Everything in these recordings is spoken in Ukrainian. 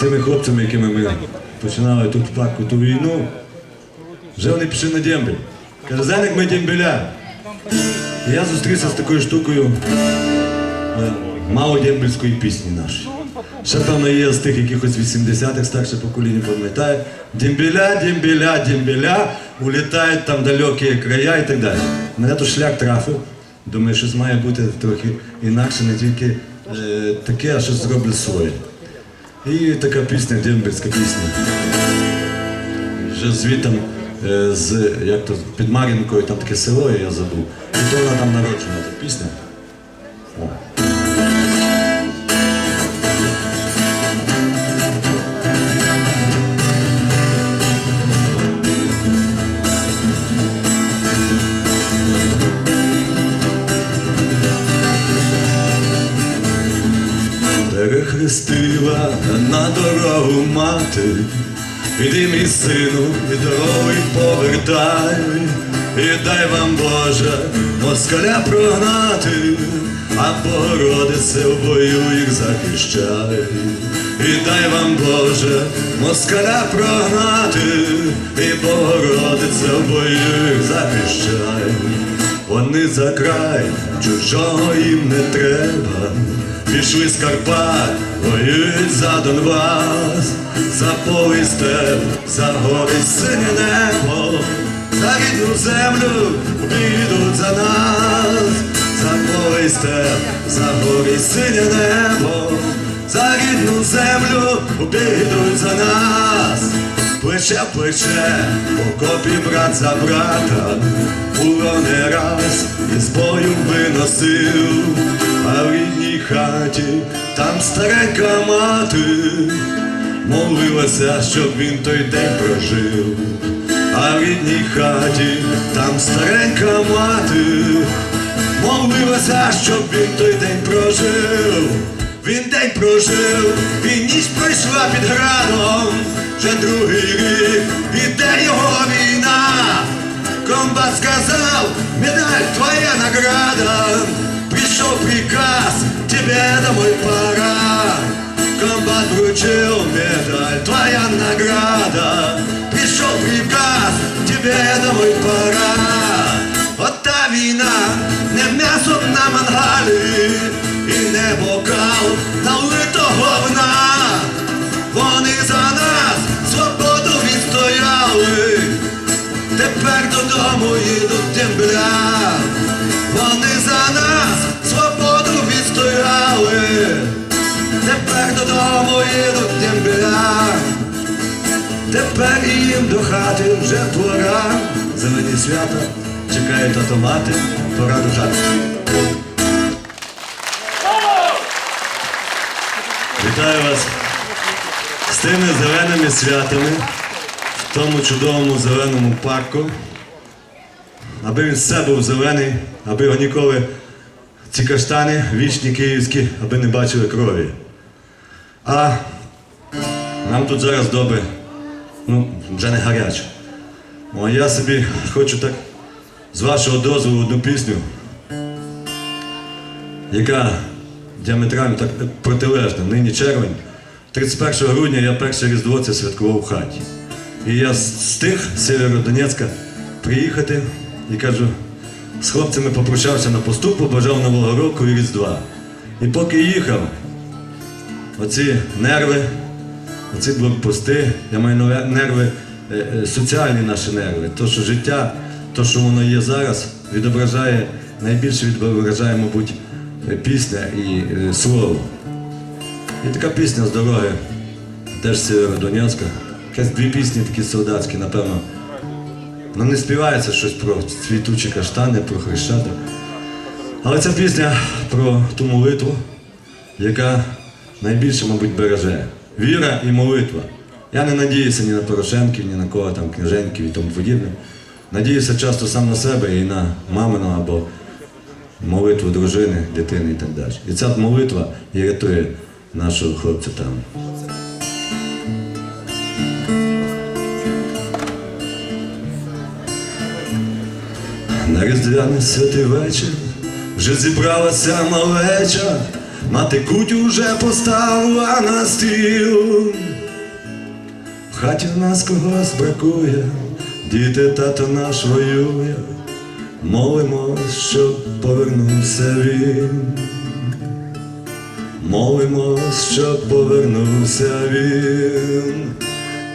тими хлопцями, якими ми починали тут в ту війну, вже вони пішли на дембель. Каже, Зеник ми дембеля. Я зустрівся з такою штукою е, мало дембельської пісні нашої. Ще певно є з тих якихось 80-х старше покоління пам'ятає. Дембеля, дембеля, дембеля, улітають там далекі края і так далі. Мене то шлях трафив. Думаю, щось має бути трохи інакше, не тільки е, таке, а щось зроблю своє. І така пісня, дембельська пісня. Вже звітом е, з як то під Мар'їнкою, там таке село, я забув. І то вона там народжена та пісня. О. Перехрестила на дорогу мати, іди мій сину, і дорогу повертай, і дай вам Боже москаля прогнати, а Богородице в бою їх захищай, і дай вам Боже москаля прогнати, і Богородице в бою їх захищай. Вони за край, чужого їм не треба. Пішли з Карпат, воюють за Донбас, за степ, за гори синє небо, за рідну землю підуть за нас, за степ, за гори синє небо, за рідну землю підуть за нас. Плече в плече, в окопі брат за брата, було не раз із бою виносив, а в рідній хаті там старенька мати. Молилася, щоб він той день прожив, а в рідній хаті там старенька мати. Молилася, щоб він той день прожив. Він день прожив, і ніч пройшла під градом, вже другий рік іде його війна. Комбат сказав, медаль твоя награда, пришел приказ, тебе домой пора. Комбат вручил медаль, твоя награда, пришел приказ, тебе домой пора. От та війна, не м'ясо на мангалі, і не бокал налитого вина. Вони за нас свободу відстояли, тепер додому їдуть дембля. Вони за нас свободу відстояли, тепер додому їдуть дембля. Тепер їм до хати вже пора. Зелені свята чекають автомати, пора до хати. Вітаю вас з тими зеленими святами в тому чудовому зеленому парку. Аби він все був зелений, аби його ніколи ці каштани вічні київські, аби не бачили крові. А нам тут зараз добре, ну, вже не гаряче. О, я собі хочу так з вашого дозволу одну пісню, яка діаметрально так протилежна. Нині червень. 31 грудня я перше Різдво це святкував в хаті. І я з Сєвєродонецька приїхати і кажу, з хлопцями попрощався на посту, побажав Нового року і Різдва. І поки їхав, оці нерви, оці блокпости, я маю нерви, е, е, соціальні наші нерви, то, що життя, то, що воно є зараз, відображає, найбільше відображає, мабуть, пісня і е, слово. І така пісня з дороги, теж Сєвєродонецька. Якась дві пісні такі солдатські, напевно. Ну не співається щось про цвітучі каштани, про хрещата. Але ця пісня про ту молитву, яка найбільше, мабуть, береже. Віра і молитва. Я не надіюся ні на Порошенків, ні на кого там, княженьків і тому подібне. Надіюся часто сам на себе і на мамину або молитву дружини, дитини і так далі. І ця молитва і рятує нашого хлопця там. На різдвяний святий вечір вже зібралася малеча, Мати куть уже поставила на стіл. В хаті в нас когось бракує, діти тато наш воює, молимось, щоб повернувся він. Молимось, щоб повернувся він,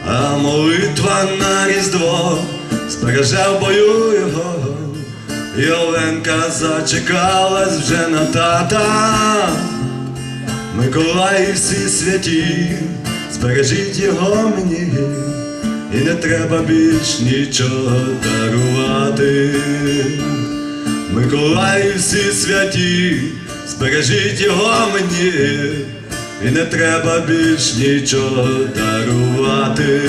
а молитва на різдво збереже в бою його, і Оленка зачекалась вже на тата. Миколаї всі святі, збережіть його мені, і не треба більш нічого дарувати. Миколаї всі святі, збережіть його мені, і не треба більш нічого дарувати.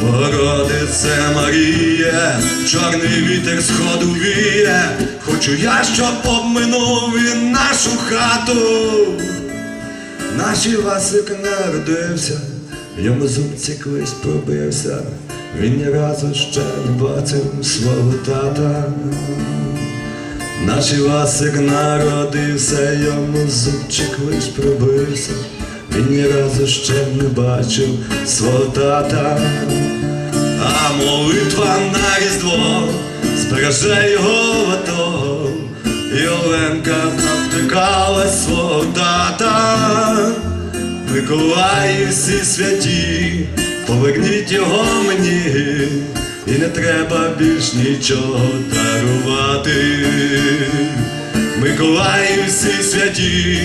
Богородице Маріє, чорний вітер сходу віє, хочу я, щоб обминув він нашу хату. Наші Васик народився, йому зубці колись пробився, він ні разу ще не бачив свого тата. Наш Івасик народився, йому зубчик лиш пробився, він ні разу ще не бачив свого тата, а молитва на різдво збереже його і Оленка навтикала свого тата. Миколаї всі святі, поверніть його мені, і не треба більш нічого дарувати. Миколаї всі святі,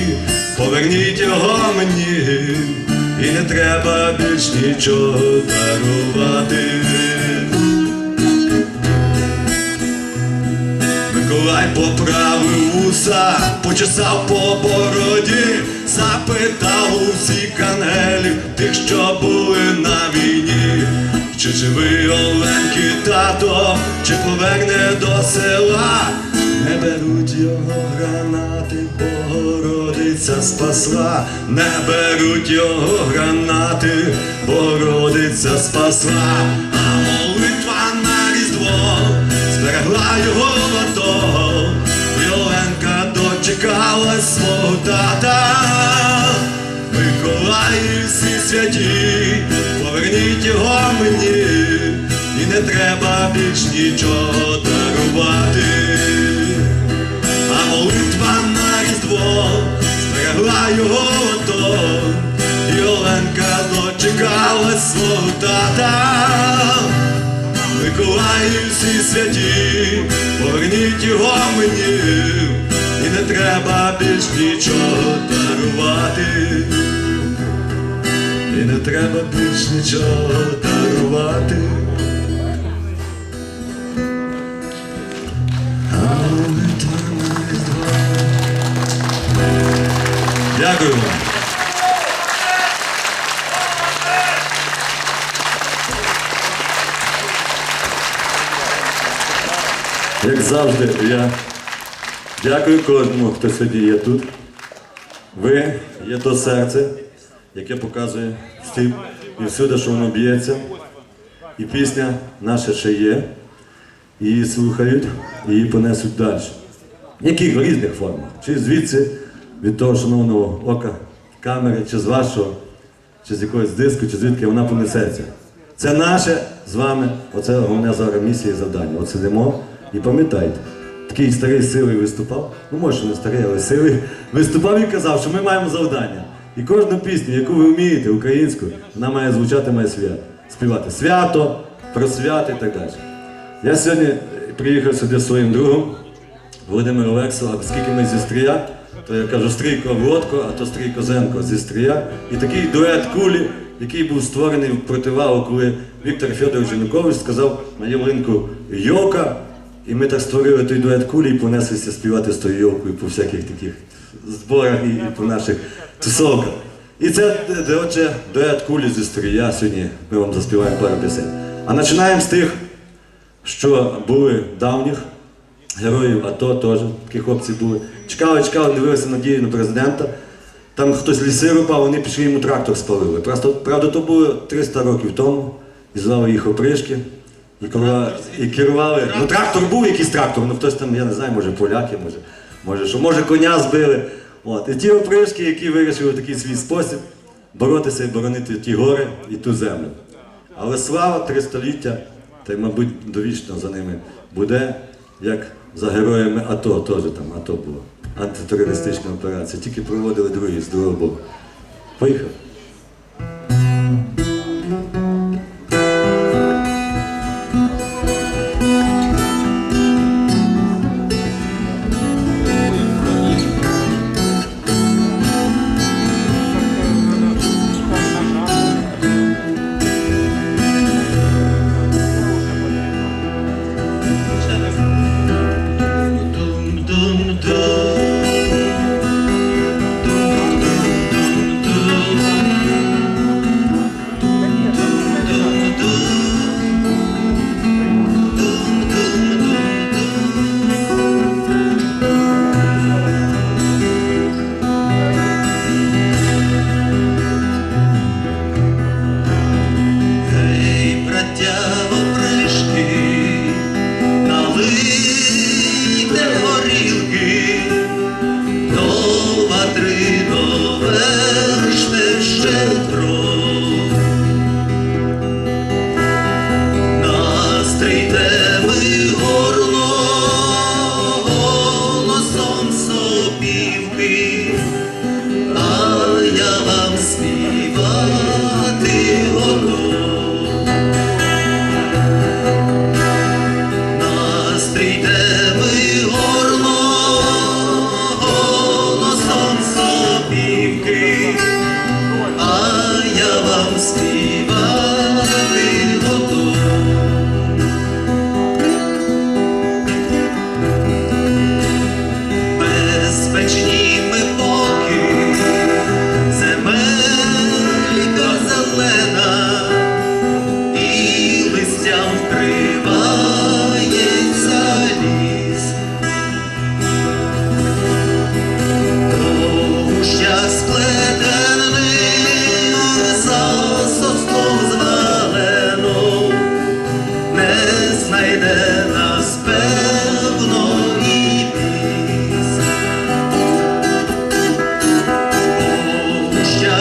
поверніть його мені, і не треба більш нічого дарувати. Миколай поправив вуса, почесав по бороді, запитав усіх ангелів, тих, що були на війні, чи живий Оленки тато, чи поверне до села, не беруть його гранати, Богородиця спасла, не беруть його гранати, Богородиця спасла, а молитва на різдво зберегла його дочекалась свого тата. Миколаї всі святі, поверніть його мені, і не треба більш нічого дарувати. А молитва на різдво зберегла його того, і Оленка дочекалась свого тата. Миколаї всі святі, поверніть його мені, треба більш нічого дарувати, і не треба більш нічого дарувати. Дякую вам. Як завжди, я дякую кожному, хто сьогодні є тут. Ви є то серце, яке показує стіп і всюди, що воно б'ється. І пісня наша ще є. Її слухають, і її понесуть далі. В яких різних формах. Чи звідси, від того шановного ока камери, чи з вашого, чи з якогось диску, чи звідки вона понесеться. Це наше з вами, оце головне зараз місія і завдання. От сидимо і пам'ятайте, такий старий сивий виступав, ну може не старий, але сивий, виступав і казав, що ми маємо завдання. І кожну пісню, яку ви вмієте, українську, вона має звучати, має свят, співати свято, про свято і так далі. Я сьогодні приїхав сюди зі своїм другом, Володимир Олексо, а оскільки ми зі Стрия, то я кажу Стрійко Водко, а то Стрій Козенко зі Стрия. І такий дует кулі, який був створений в противагу, коли Віктор Федорович Янукович сказав на ялинку Йока. І ми так створили той дует кулі і понеслися співати з тою йовкою по всяких таких зборах і, і по наших тусовках. І це, отже, дует кулі зі Стрия. Сьогодні ми вам заспіваємо пару пісень. А починаємо з тих, що були давніх героїв АТО теж, такі хлопці були. Чекали, чекали, дивилися надії на президента. Там хтось ліси рубав, вони пішли йому трактор спалили. Просто, правда, то було 300 років тому, і звали їх опришки. І, керували, і керували. Ну, трактор був якийсь трактор, ну хтось там, я не знаю, може поляки, може, може, що, може коня збили. От. І ті опришки, які вирішили в такий свій спосіб боротися і боронити ті гори і ту землю. Але слава три століття, та й, мабуть, довічно за ними буде, як за героями АТО, теж там АТО було. Антитерористична операція. Тільки проводили другі з другого боку. Поїхав. Співати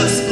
just